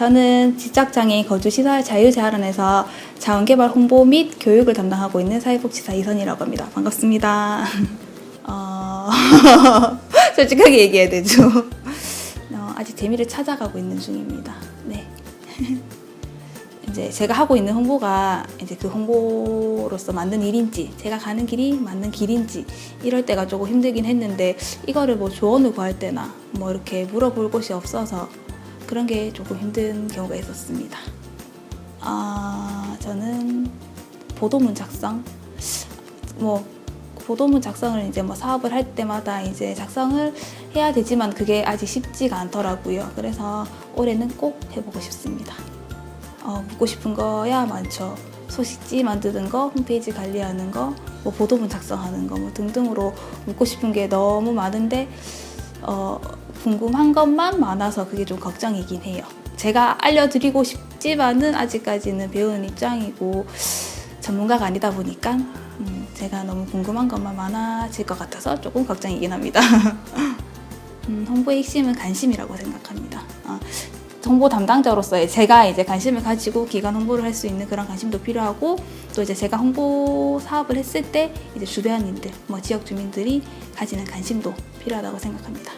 저는 지적장애인 거주시설 자유재활원에서 자원개발 홍보 및 교육을 담당하고 있는 사회복지사 이선이라고 합니다. 반갑습니다. 어, 솔직하게 얘기해야 되죠. 어, 아직 재미를 찾아가고 있는 중입니다. 네. 이제 제가 하고 있는 홍보가 이제 그 홍보로서 맞는 일인지 제가 가는 길이 맞는 길인지 이럴 때가 조금 힘들긴 했는데 이거를 뭐 조언을 구할 때나 뭐 이렇게 물어볼 곳이 없어서 그런 게 조금 힘든 경우가 있었습니다. 아 저는 보도문 작성 뭐 보도문 작성을 이제 뭐 사업을 할 때마다 이제 작성을 해야 되지만 그게 아직 쉽지가 않더라고요. 그래서 올해는 꼭 해보고 싶습니다. 어, 묻고 싶은 거야 많죠. 소식지 만드는 거, 홈페이지 관리하는 거, 뭐 보도문 작성하는 거, 뭐 등등으로 묻고 싶은 게 너무 많은데 어, 궁금한 것만 많아서 그게 좀 걱정이긴 해요. 제가 알려드리고 싶지만은 아직까지는 배우는 입장이고 전문가가 아니다 보니까 음, 제가 너무 궁금한 것만 많아질 것 같아서 조금 걱정이긴 합니다. 음, 홍보의 핵심은 관심이라고 생각합니다. 어, 홍보 담당자로서의 제가 이제 관심을 가지고 기관 홍보를 할 수 있는 그런 관심도 필요하고 또 이제 제가 홍보 사업을 했을 때 이제 주변인들, 뭐 지역 주민들이 가지는 관심도 필요하다고 생각합니다.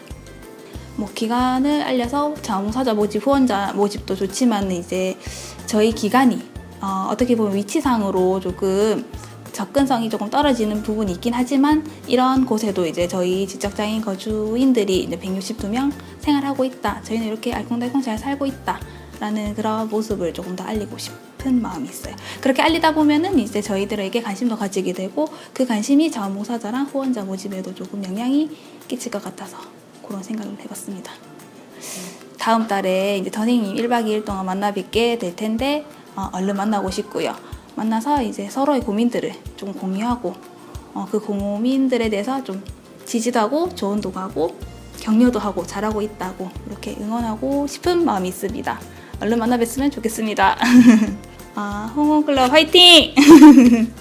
뭐 기간을 알려서 자원봉사자 모집 후원자 모집도 좋지만 이제 저희 기관이 어, 어떻게 보면 위치상으로 조금 접근성이 조금 떨어지는 부분이 있긴 하지만 이런 곳에도 이제 저희 지적장애인 거주인들이 이제 162명 생활하고 있다. 저희는 이렇게 알콩달콩 잘 살고 있다. 라는 그런 모습을 조금 더 알리고 싶은 마음이 있어요. 그렇게 알리다 보면은 이제 저희들에게 관심도 가지게 되고 그 관심이 자원봉사자랑 후원자 모집에도 조금 영향이 끼칠 것 같아서 그런 생각을 해봤습니다. 다음 달에 이제 선생님 1박 2일 동안 만나 뵙게 될 텐데 어, 얼른 만나고 싶고요. 만나서 이제 서로의 고민들을 좀 공유하고 어, 그 고민들에 대해서 좀 지지도 하고 조언도 하고 격려도 하고 잘하고 있다고 이렇게 응원하고 싶은 마음이 있습니다. 얼른 만나 뵀으면 좋겠습니다. 아, 홍홍클럽 화이팅!